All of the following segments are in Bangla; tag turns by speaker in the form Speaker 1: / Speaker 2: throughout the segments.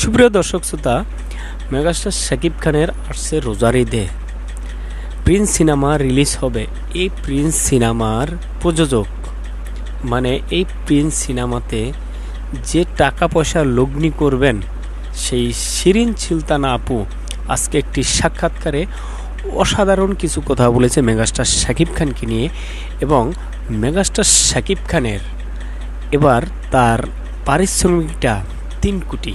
Speaker 1: সুপ্রিয় দর্শক শ্রোতা, মেগাস্টার শাকিব খানের আসছে রোজার ঈদে প্রিন্স সিনেমা রিলিজ হবে। এই প্রিন্স সিনেমার প্রযোজক মানে এই প্রিন্স সিনেমাতে যে টাকা পয়সা লগ্নি করবেন, সেই শিরিন সুলতানা আপু আজকে একটি সাক্ষাৎকারে অসাধারণ কিছু কথা বলেছে মেগাস্টার শাকিব খানকে নিয়ে এবং মেগাস্টার শাকিব খানের এবার তার পারিশ্রমিকটা তিন কোটি।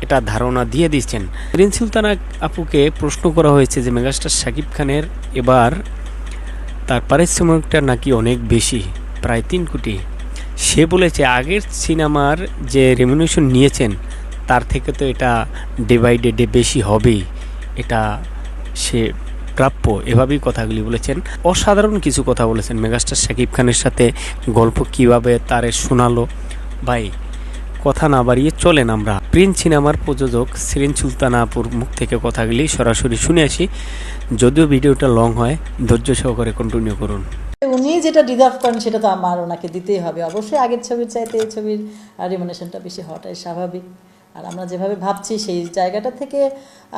Speaker 1: এটা ধারণা দিয়ে দিচ্ছেন রিন সুলতানা আপুকে প্রশ্ন করা হয়েছে যে, মেগাস্টার শাকিব খানের এবার তার পারিশ্রমিকটা নাকি অনেক বেশি, প্রায় তিন কোটি। সে বলেছে, আগের সিনেমার যে রেমিনেশন নিয়েছেন, তার থেকে তো এটা ডে বাই ডে ডে বেশি হবেই। এটা সে প্রাপ্য, এভাবেই কথাগুলি বলেছেন। অসাধারণ কিছু কথা বলেছেন মেগাস্টার শাকিব খানের সাথে গল্প কীভাবে তারে শোনালো। ভাই কথা না বাড়িয়ে চলেন আমরা। প্রিন্স সিনেমার প্রযোজক সেরিন সুলতানা আপুর মুখ থেকে কথাগুলি সরাসরি শুনে আসি। যদিও ভিডিওটা লং হয়, ধৈর্য সহকারে কন্টিনিউ করুন।
Speaker 2: উনি যেটা ডিজার্ভ করেন সেটা তো আমার, ওনাকে দিতেই হবে। অবশ্যই আগের ছবির চাইতে এই ছবির রিমুনেশনটা বেশি হওয়াটাই স্বাভাবিক। আর আমরা যেভাবে ভাবছি, সেই জায়গাটা থেকে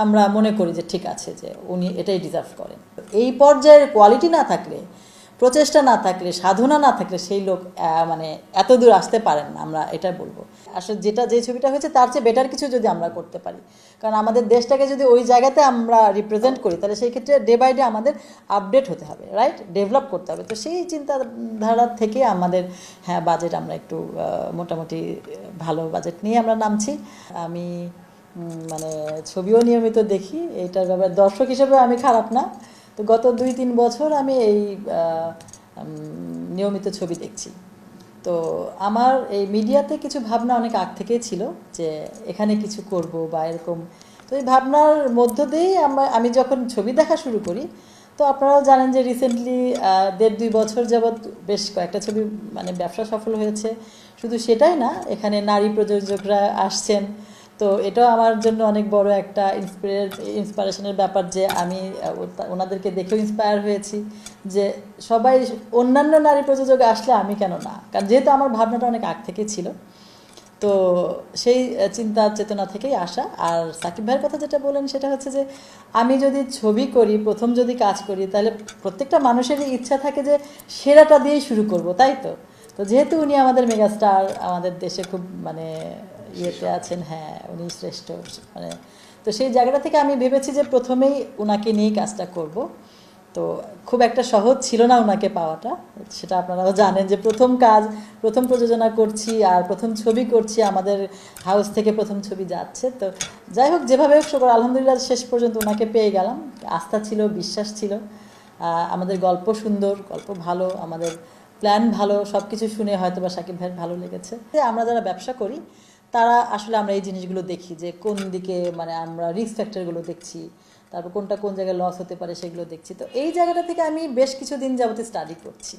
Speaker 2: আমরা মনে করি যে ঠিক আছে, যে উনি এটাই ডিজার্ভ করেন। এই পর্যায়ের কোয়ালিটি না থাকলে প্রচেষ্টা না থাকলে, সাধনা না থাকলে সেই লোক মানে এত দূর আসতে পারেন না, আমরা এটা বলব। আসলে যেটা, যে ছবিটা হয়েছে তার চেয়ে বেটার কিছু যদি আমরা করতে পারি। কারণ আমাদের দেশটাকে যদি ওই জায়গাতে আমরা রিপ্রেজেন্ট করি, তাহলে সেই ক্ষেত্রে ডে বাই ডে আমাদের আপডেট হতে হবে রাইট ডেভেলপ করতে হবে। তো সেই চিন্তাধারা থেকে আমাদের হ্যাঁ বাজেট আমরা একটু মোটামুটি ভালো বাজেট নিয়ে আমরা নামছি। আমি মানে ছবিও নিয়মিত দেখি এইটার ব্যাপারে দর্শক হিসেবে আমি খারাপ না। তো গত দুই, তিন বছর আমি এই নিয়মিত ছবি দেখছি। তো আমার এই মিডিয়াতে কিছু ভাবনা অনেক আগ থেকেই ছিল যে এখানে কিছু করব বা এরকম। তো এই ভাবনার মধ্য দিয়েই আমরা, আমি যখন ছবি দেখা শুরু করি, তো আপনারাও জানেন যে রিসেন্টলি দেড়, দুই বছর যাবৎ বেশ কয়েকটা ছবি মানে ব্যবসা সফল হয়েছে। শুধু সেটাই না, এখানে নারী প্রযোজকরা আসছেন তো এটাও আমার জন্য অনেক বড় একটা ইন্সপিরেশনের ব্যাপার যে আমি ওনাদেরকে দেখেও ইন্সপায়ার হয়েছি যে সবাই, অন্যান্য নারী প্রযোজক আসলে আমি কেন না? কারণ যেহেতু আমার ভাবনাটা অনেক আগ থেকেই ছিল, তো সেই চিন্তা চেতনা থেকেই আসা। আর সাকিব ভাইয়ের কথা যেটা বলেন সেটা হচ্ছে যে আমি যদি ছবি করি, প্রথম যদি কাজ করি, তাহলে প্রত্যেকটা মানুষেরই ইচ্ছা থাকে যে সেরাটা দিয়েই শুরু করব, তাই তো? তো যেহেতু উনি আমাদের মেগাস্টার, আমাদের দেশে খুব মানে ইয়েতে আছেন হ্যাঁ উনি শ্রেষ্ঠ মানে তো সেই জায়গাটা থেকে আমি ভেবেছি যে প্রথমেই ওনাকে নিয়েই কাজটা করব। তো খুব একটা সহজ ছিল না ওনাকে পাওয়াটা, সেটা আপনারাও জানেন যে প্রথম কাজ, প্রথম প্রযোজনা করছি আর প্রথম ছবি করছি, আমাদের হাউস থেকে প্রথম ছবি যাচ্ছে। তো যাই হোক, যেভাবে হোক সবার আলহামদুলিল্লাহ শেষ পর্যন্ত ওনাকে পেয়ে গেলাম। আস্থা ছিল, বিশ্বাস ছিল। আমাদের গল্প সুন্দর, গল্প ভালো, আমাদের প্ল্যান ভালো সব কিছু শুনে হয়তো বা সাকিব ভাইয়ের ভালো লেগেছে। আমরা যারা ব্যবসা করি তারা আসলে আমরা এই জিনিসগুলো দেখি যে কোন দিকে মানে আমরা রিস্ক ফ্যাক্টরগুলো দেখছি, তারপর কোনটা কোন জায়গায় লস হতে পারে সেগুলো দেখছি। তো এই জায়গাটা থেকে আমি বেশ কিছুদিন যাবতীয় স্টাডি করছি।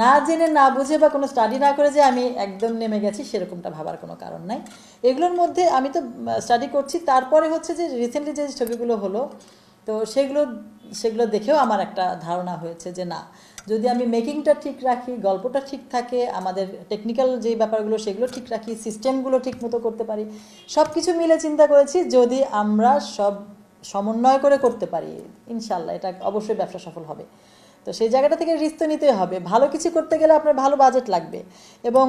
Speaker 2: না জেনে, না বুঝে বা কোনো স্টাডি না করে যে আমি একদম নেমে গেছি সেরকমটা ভাবার কোনো কারণ নাই। এগুলোর মধ্যে আমি তো স্টাডি করছি। তারপরে হচ্ছে যে রিসেন্টলি যে ছবিগুলো হলো, তো সেগুলো সেগুলো দেখেও আমার একটা ধারণা হয়েছে যে না যদি আমি মেকিংটা ঠিক রাখি, গল্পটা ঠিক থাকে, আমাদের টেকনিক্যাল যে ব্যাপারগুলো সেগুলো ঠিক রাখি সিস্টেমগুলো ঠিক মতো করতে পারি সব কিছু মিলে চিন্তা করেছি যদি আমরা সব সমন্বয় করে করতে পারি ইনশাল্লাহ এটা অবশ্যই ব্যবসা সফল হবে। তো সেই জায়গাটা থেকে রিস্ক তো নিতেই হবে। ভালো কিছু করতে গেলে আপনার ভালো বাজেট লাগবে। এবং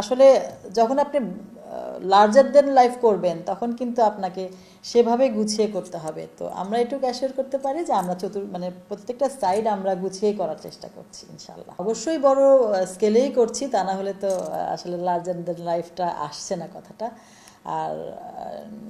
Speaker 2: আসলে যখন আপনি লার্জার দেন লাইফ করবেন, তখন কিন্তু আপনাকে সেভাবে গুছিয়ে করতে হবে। তো আমরা একটু ক্যাশিয়ার করতে পারি যে আমরা চতুর মানে প্রত্যেকটা সাইড আমরা গুছিয়ে করার চেষ্টা করছি ইনশাল্লাহ অবশ্যই বড় স্কেলেই করছি, তা না হলে তো আসলে লার্জার দেন লাইফটা আসছে না কথাটা। আর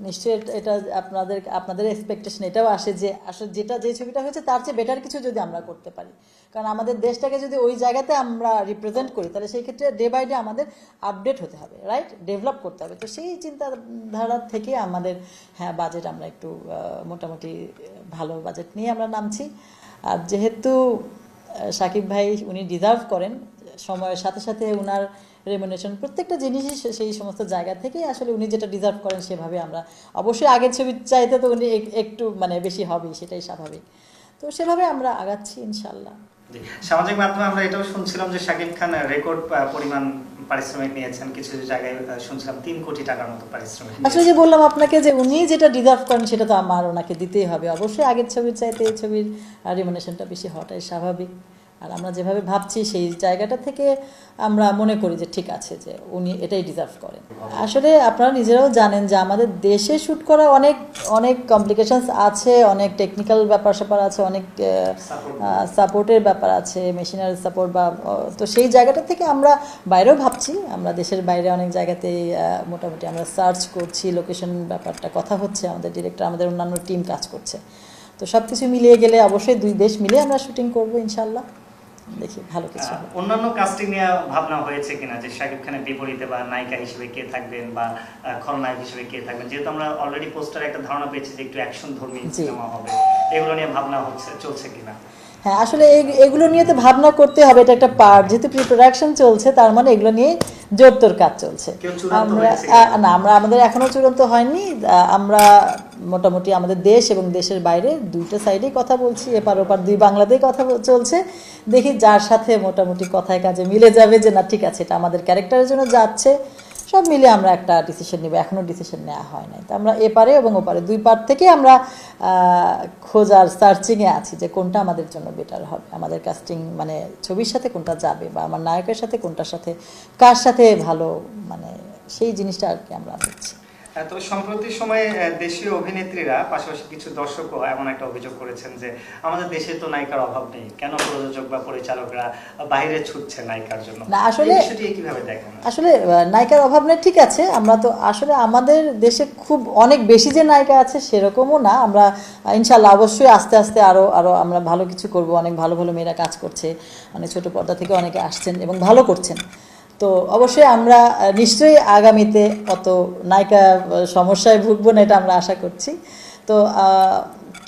Speaker 2: নিশ্চয়ই এটা- আপনাদের আপনাদের এক্সপেকটেশন এটাও আসে যে, আসলে যেটা, যে ছবিটা হয়েছে তার চেয়ে বেটার কিছু যদি আমরা করতে পারি। কারণ আমাদের দেশটাকে যদি ওই জায়গাতে আমরা রিপ্রেজেন্ট করি, তাহলে সেই ক্ষেত্রে ডে বাই ডে আমাদের আপডেট হতে হবে রাইট ডেভেলপ করতে হবে। তো সেই চিন্তাধারা থেকে আমাদের হ্যাঁ বাজেট আমরা একটু মোটামুটি ভালো বাজেট নিয়ে আমরা নামছি। আর যেহেতু সাকিব ভাই উনি ডিজার্ভ করেন, সময়ের সাথে সাথে উনার রেমুনেশন প্রত্যেকটা জিনিসই সেই সমস্ত জায়গা থেকেই আসলে উনি যেটা ডিজার্ভ করেন সেভাবে আমরা অবশ্যই আগের ছবির চাইতে তো উনি একটু মানে বেশি হবে সেটাই স্বাভাবিক। তো সেভাবে আমরা আগাচ্ছি ইনশাল্লাহ।
Speaker 3: সামাজিক মাধ্যমে আমরা এটাও শুনছিলাম যে শাকিব খান রেকর্ড পরিমাণ পারিশ্রমিক নিয়েছেন কিছু কিছু জায়গায় শুনছিলাম তিন কোটি টাকার মতো পারিশ্রমিক
Speaker 2: আসলে যে বললাম আপনাকে যে উনি যেটা ডিজার্ভ করেন সেটা তো আমার ওনাকে দিতেই হবে। অবশ্যই আগের ছবির চাইতে এই ছবির রিমুনেশনটা বেশি হওয়াটাই স্বাভাবিক। আর আমরা যেভাবে ভাবছি, সেই জায়গাটা থেকে আমরা মনে করি যে ঠিক আছে যে উনি এটাই ডিজার্ভ করেন। আসলে আপনারা নিজেরাও জানেন যে আমাদের দেশে শ্যুট করা অনেক অনেক কমপ্লিকেশনস আছে, অনেক টেকনিক্যাল ব্যাপার স্যাপার আছে, অনেক সাপোর্টের ব্যাপার আছে মেশিনারি সাপোর্ট বা তো সেই জায়গাটা থেকে আমরা বাইরেও ভাবছি। আমরা দেশের বাইরে অনেক জায়গাতেই মোটামুটি আমরা সার্চ করছি লোকেশন ব্যাপারটা, কথা হচ্ছে, আমাদের ডিরেক্টর আমাদের অন্যান্য টিম কাজ করছে। তো সব কিছু মিলিয়ে গেলে অবশ্যই দুই দেশ মিলে আমরা শুটিং করব ইনশাল্লাহ দেখি ভালো কিছু
Speaker 3: অন্যান্য কাস্টিং নিয়ে ভাবনা হয়েছে কিনা? যে শাকিব খানের বিপরীতে বা নায়িকা হিসেবে কে থাকবেন বা খলনায়ক হিসেবে কে থাকবেন? যেহেতু আমরা অলরেডি পোস্টারে একটা ধারণা পেয়েছি যে একটু অ্যাকশন ধর্মী সিনেমা হবে। এগুলো নিয়ে ভাবনা হচ্ছে চলছে কিনা?
Speaker 2: হ্যাঁ আসলে এগুলো নিয়ে তো ভাবনা করতে হবে এটা একটা পার্ট যেহেতু প্রি প্রোডাকশন চলছে তার মানে এগুলো নিয়ে জোরতোর কাজ চলছে। আমরা না আমরা আমাদের এখনও চূড়ান্ত হয়নি। আমরা মোটামুটি আমাদের দেশ এবং দেশের বাইরে দুইটা সাইডেই কথা বলছি এপার ওপার দুই বাংলাতেই কথা চলছে। দেখি যার সাথে মোটামুটি কথায় কাজে মিলে যাবে যে না ঠিক আছে এটা আমাদের ক্যারেক্টারের জন্য যাচ্ছে। সব মিলে আমরা একটা ডিসিশন নেব। এখনও ডিসিশন নেওয়া হয় নাই। তো আমরা এপারে এবং ওপারে দুই পার থেকে আমরা খোঁজার সার্চিংয়ে আছি যে কোনটা আমাদের জন্য বেটার হবে। আমাদের কাস্টিং মানে ছবির সাথে কোনটা যাবে বা আমার নায়কের সাথে কোনটার সাথে, কার সাথে ভালো মানে সেই জিনিসটা আর কি আমরা দেখছি।
Speaker 3: তবে সম্প্রতি সময়ে দেশীয় অভিনেত্রীরা পাশাপাশি কিছু দর্শকও এমন একটা অভিযোগ করেছেন যে আমাদের দেশে তো নায়িকার অভাব নেই। কেন প্রযোজক বা পরিচালকরা বাইরে ছুটছে নায়িকার জন্য?
Speaker 2: না, আসলে-
Speaker 3: কীভাবে দেখেন?
Speaker 2: আসলে নায়িকার অভাব নেই ঠিক আছে। আমরা তো আসলে আমাদের দেশে খুব অনেক বেশি যে নায়িকা আছে সেরকমও না। আমরা ইনশাল্লাহ অবশ্যই আস্তে আস্তে আরও আরও আমরা ভালো কিছু করব। অনেক ভালো ভালো মেয়েরা কাজ করছে। অনেক ছোট পর্দা থেকে অনেকে আসছেন এবং ভালো করছেন। তো অবশ্যই আমরা নিশ্চয়ই আগামীতে অত নায়িকা সমস্যায় ভুগবো না, এটা আমরা আশা করছি। তো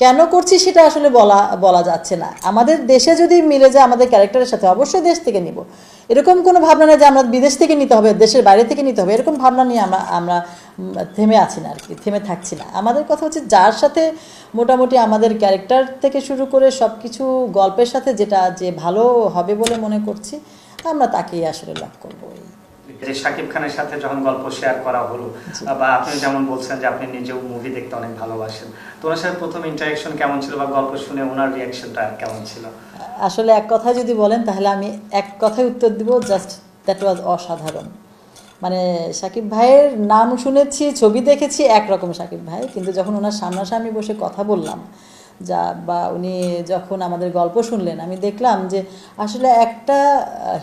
Speaker 2: কেন করছি সেটা আসলে বলা বলা যাচ্ছে না। আমাদের দেশে যদি মিলে যায় আমাদের ক্যারেক্টারের সাথে, অবশ্যই দেশ থেকে নিব। এরকম কোনো ভাবনা নেই যে আমরা বিদেশ থেকে নিতে হবে, দেশের বাইরে থেকে নিতে হবে, এরকম ভাবনা নিয়ে আমরা আমরা থেমে আছি না আর কি, থেমে থাকছি না। আমাদের কথা হচ্ছে যার সাথে মোটামুটি আমাদের ক্যারেক্টার থেকে শুরু করে সব কিছু গল্পের সাথে যেটা যে ভালো হবে বলে মনে করছি আমরা তাকেই আসলে লাভ করব
Speaker 3: যে শাকিব খানের সাথে যখন গল্প শেয়ার করা হলো বা আপনি যেমন বলছেন যে আপনি নিজেও মুভি দেখতে অনেক ভালোবাসেন তো ওনার সাথে প্রথম ইন্টারাকশন কেমন ছিল বা গল্প শুনে ওনার রিয়াকশনটা কেমন ছিল?
Speaker 2: আসলে এক কথায় যদি বলেন তাহলে আমি এক কথায় উত্তর দিব জাস্ট দ্যাট ওয়াজ অসাধারণ। মানে সাকিব ভাইয়ের নাম শুনেছি ছবি দেখেছি একরকম সাকিব ভাই কিন্তু যখন ওনার সামনাসামনি বসে কথা বললাম যা বা উনি যখন আমাদের গল্প শুনলেন, আমি দেখলাম যে আসলে একটা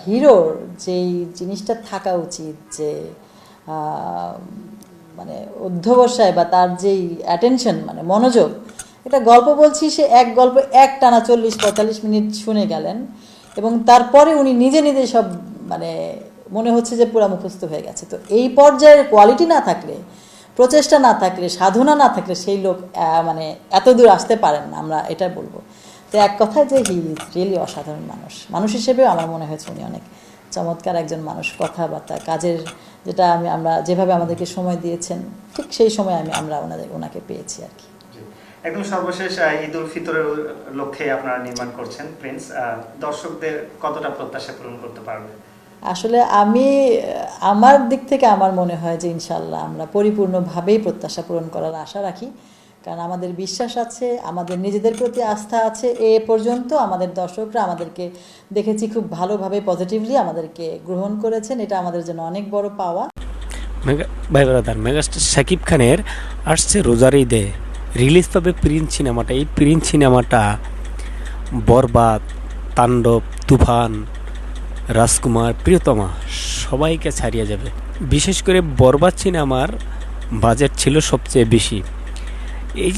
Speaker 2: হিরোর যেই জিনিসটা থাকা উচিত, যে মানে অধ্যবসায় বা তার যেই অ্যাটেনশন মানে মনোযোগ এটা গল্প বলছি সে এক গল্প এক টানা চল্লিশ, পঁয়তাল্লিশ মিনিট শুনে গেলেন এবং তারপরে উনি নিজে নিজে সব মানে মনে হচ্ছে যে পুরা মুখস্থ হয়ে গেছে। তো এই পর্যায়ের কোয়ালিটি না থাকলে প্রচেষ্টা না থাকলে, সাধনা না থাকলে সেই লোক মানে এত দূর আসতে পারেন না, আমরা এটা বলব। তো এক কথায় যে হি ইজ রিয়েলি অসাধারণ মানুষ। মানুষ হিসেবেও আমার মনে হয়েছে উনি অনেক চমৎকার একজন মানুষ, কথাবার্তা, কাজের যেটা আমি, আমরা যেভাবে আমাদেরকে সময় দিয়েছেন, ঠিক সেই সময় আমি, আমরা ওনাদের, ওনাকে পেয়েছি আর কি।
Speaker 3: একদম সর্বশেষ ঈদ উল ফিতরের লক্ষ্যে আপনারা নির্মাণ করছেন, প্রিন্স। দর্শকদের কতটা প্রত্যাশা পূরণ করতে পারবে?
Speaker 2: আসলে আমি, আমার দিক থেকে আমার মনে হয় যে ইনশাল্লাহ আমরা পরিপূর্ণভাবেই প্রত্যাশা পূরণ করার আশা রাখি। কারণ আমাদের বিশ্বাস আছে, আমাদের নিজেদের প্রতি আস্থা আছে, এ পর্যন্ত আমাদের দর্শকরা আমাদেরকে দেখেছি খুব ভালোভাবে পজিটিভলি আমাদেরকে গ্রহণ করেছেন। এটা আমাদের জন্য অনেক বড় পাওয়া।
Speaker 1: মেগা মেগাস্টার শাকিব খানের আসছে রোজার ঈদে। রিলিজ পাবে প্রিন্স সিনেমাটা। এই প্রিন্স সিনেমাটা বরবাদ, তাণ্ডব, তুফান রাজকুমার প্রিয়তমা সবাইকে ছাড়িয়ে যাবে। বিশেষ করে বরবাদ সিনেমার বাজেট ছিল সবচেয়ে বেশি। এই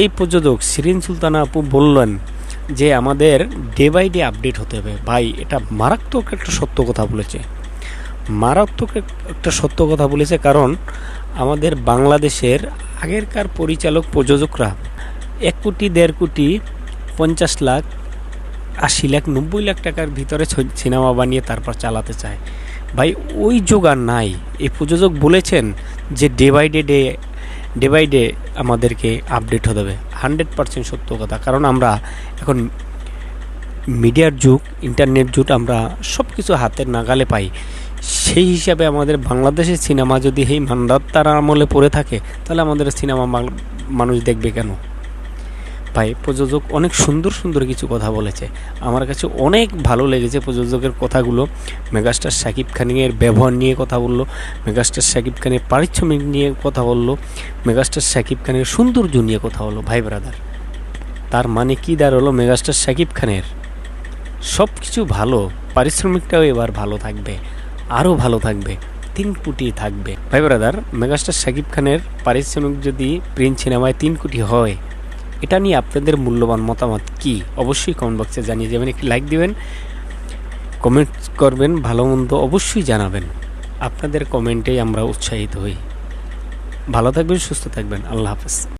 Speaker 1: এই প্রযোজক শিরিন সুলতানা আপু বললেন যে, আমাদের ডে বাই ডে আপডেট হতে হবে। ভাই, এটা মারাত্মক একটা সত্য কথা বলেছে। মারাত্মক একটা সত্য কথা বলেছে কারণ আমাদের বাংলাদেশের আগেরকার পরিচালক প্রযোজকরা এক কোটি, দেড় কোটি, পঞ্চাশ লাখ আশি লাখ, নব্বই লাখ টাকার ভিতরে সিনেমা বানিয়ে তারপর চালাতে চায়। ভাই, ওই যোগ আর নাই। এই প্রযোজক বলেছেন যে day by day day day by day আমাদেরকে আপডেট হতে হবে। হান্ড্রেড পার্সেন্ট সত্য কথা। কারণ আমরা এখন মিডিয়ার যুগ, ইন্টারনেট যুগ, আমরা সব কিছু হাতের নাগালে পাই। সেই হিসাবে আমাদের বাংলাদেশের সিনেমা যদি এই মান্দাত্তার আমলে পড়ে থাকে, তাহলে আমাদের সিনেমা মানুষ দেখবে কেন? ভাই প্রযোজক অনেক সুন্দর সুন্দর কিছু কথা বলেছে। আমার কাছে অনেক ভালো লেগেছে প্রযোজকের কথাগুলো। মেগাস্টার শাকিব খানের ব্যবহার নিয়ে কথা বলল, মেগাস্টার শাকিব খানের পারিশ্রমিক নিয়ে কথা বলল, মেগাস্টার শাকিব খানের সৌন্দর্য নিয়ে কথা হলো ভাই ব্রাদার তার মানে কি দাঁড়াল? মেগাস্টার শাকিব খানের সব কিছু ভালো, পারিশ্রমিকটাও এবার ভালো থাকবে, আরও ভালো থাকবে, তিন কোটি থাকবে। ভাই ব্রাদার মেগাস্টার শাকিব খানের পারিশ্রমিক যদি প্রিন্ট সিনেমায় তিন কোটি হয় এটা নিয়ে আপনাদের মূল্যবান মতামত কি? অবশ্যই কমেন্ট বক্সে জানিয়ে যাবেন একটি লাইক দিবেন কমেন্ট করবেন, ভালো মন্দ অবশ্যই জানাবেন। আপনাদের কমেন্টেই আমরা উৎসাহিত হই। ভালো থাকবেন, সুস্থ থাকবেন। আল্লাহ হাফেজ।